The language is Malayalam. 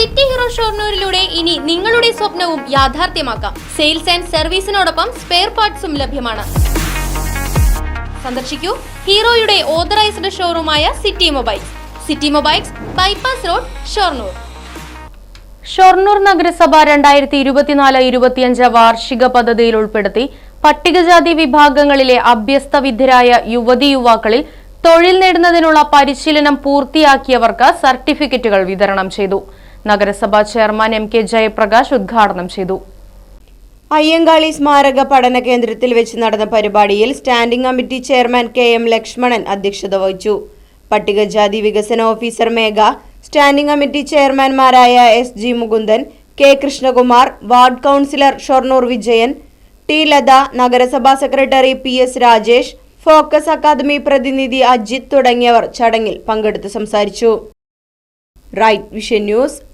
സിറ്റി ഹീറോ ഷോർണൂരിലൂടെ ഇനി നിങ്ങളുടെ സ്വപ്നവും യാഥാർത്ഥ്യമാക്കാം. സെയിൽസ് ആൻഡ് സർവീസിനോടൊപ്പം സ്പെയർ പാർട്സും ലഭ്യമാണ്. സന്ദർശിക്കൂ ഹീറോയുടെ authorised ഷോറൂമായ city mobiles. City mobiles bypass road Shoranur. Shoranur നഗരസഭ രണ്ടായിരത്തി ഇരുപത്തിനാല് ഇരുപത്തിയഞ്ച് വാർഷിക പദ്ധതിയിൽ ഉൾപ്പെടുത്തി പട്ടികജാതി വിഭാഗങ്ങളിലെ അഭ്യസ്ത വിദ്യരായ യുവതി യുവാക്കളിൽ തൊഴിൽ നേടുന്നതിനുള്ള പരിശീലനം പൂർത്തിയാക്കിയവർക്ക് സർട്ടിഫിക്കറ്റുകൾ വിതരണം ചെയ്തു. നഗരസഭാ ചെയർമാൻ എം കെ ജയപ്രകാശ് ഉദ്ഘാടനം ചെയ്തു. അയ്യങ്കാളി സ്മാരക പഠന കേന്ദ്രത്തിൽ വെച്ച് നടന്ന പരിപാടിയിൽ standing committee chairman K M Lakshmanan അധ്യക്ഷത വഹിച്ചു. പട്ടികജാതി വികസന officer Megha standing committee ചെയർമാൻമാരായ S G Mukundan K Krishnakumar ward councillor Shoranur Vijayan T Latha നഗരസഭാ secretary P S Rajesh focus academy പ്രതിനിധി അജിത് തുടങ്ങിയവർ ചടങ്ങിൽ പങ്കെടുത്ത് സംസാരിച്ചു. Right vision news